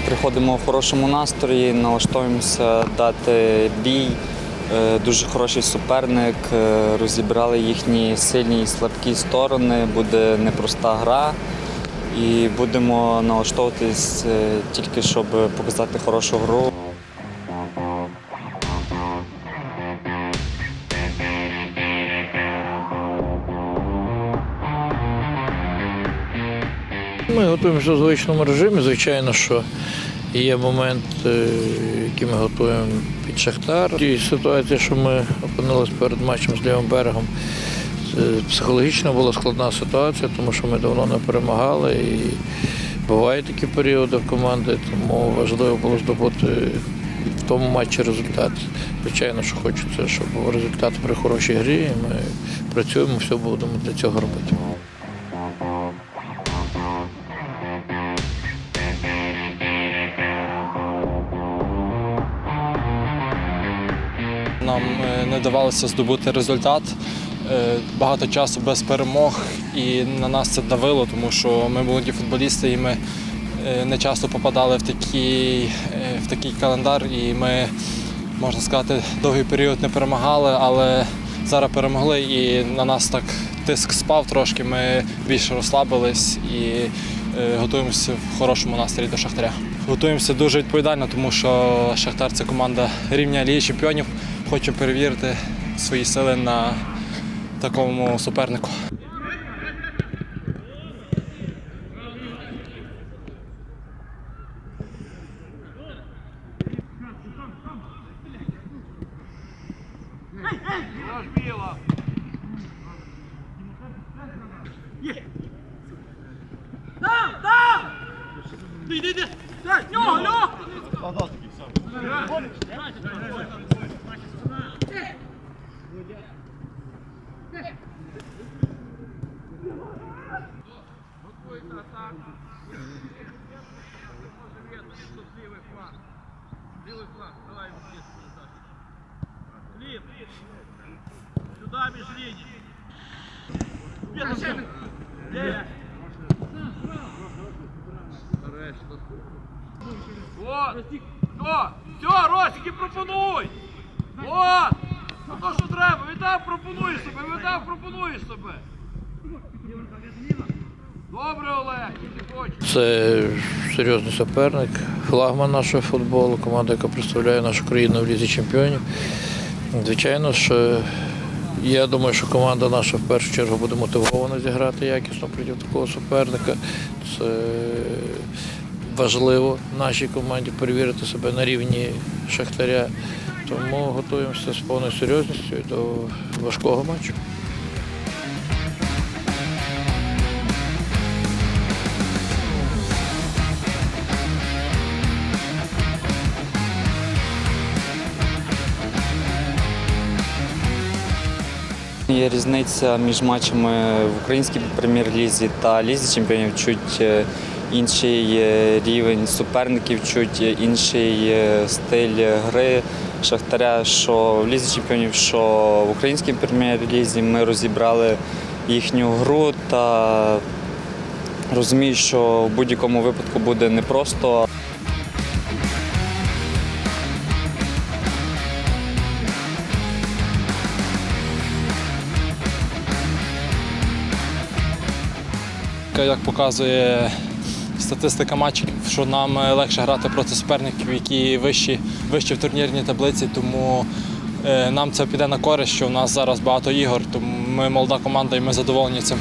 приходимо в хорошому настрої, налаштовуємося дати бій. Е, Дуже хороший суперник, е, розібрали їхні сильні і слабкі сторони. Буде непроста гра. І будемо налаштовуватись е, тільки щоб показати хорошу гру. Ми готуємося в звичному режимі. Звичайно, що є момент, е, який ми готуємо під Шахтар. І ситуація, що ми опинилися перед матчем з лівим берегом, психологічно була складна ситуація, тому що ми давно не перемагали. І бувають такі періоди в команди, тому важливо було здобути в тому матчі результат. Звичайно, що хочеться, щоб результат при хорошій грі. Ми працюємо, все будемо для цього робити. Нам е, не давалося здобути результат. Е, Багато часу без перемог, і на нас це давило, тому що ми молоді футболісти, і ми е, не часто попадали в такий, в такий календар. І ми, можна сказати, довгий період не перемагали, але зараз перемогли і на нас так тиск спав трошки. Ми більше розслабились і готуємося в хорошому настрої до Шахтаря. Готуємося дуже відповідально, тому що Шахтар це команда рівня Ліги Чемпіонів. Хочемо перевірити свої сили на такому супернику. Сюда меж линий. Вот. О, все, Росики, пропонуй. Вот. А то, що треба, віддав, пропонуєш себе, віддав, пропонуєш себе. Добре, Олег. Це серйозний суперник, флагман нашого футболу, команда, яка представляє нашу країну в лізі чемпіонів. Звичайно, що я думаю, що команда наша в першу чергу буде мотивована зіграти якісно проти такого суперника. Це важливо нашій команді перевірити себе на рівні Шахтаря. Тому готуємося з повною серйозністю до важкого матчу. Є різниця між матчами в українській прем'єр-лізі та лізі чемпіонів. Чуть е, інший е, рівень суперників, чуть інший е, стиль гри Шахтаря, що в лізі чемпіонів, що в українській прем'єр-лізі. Ми розібрали їхню гру та розумію, що в будь-якому випадку буде непросто. Як показує статистика матчів, що нам легше грати проти суперників, які вищі, вищі в турнірній таблиці, тому е, нам це піде на користь, що у нас зараз багато ігор, тому ми молода команда і ми задоволені цим.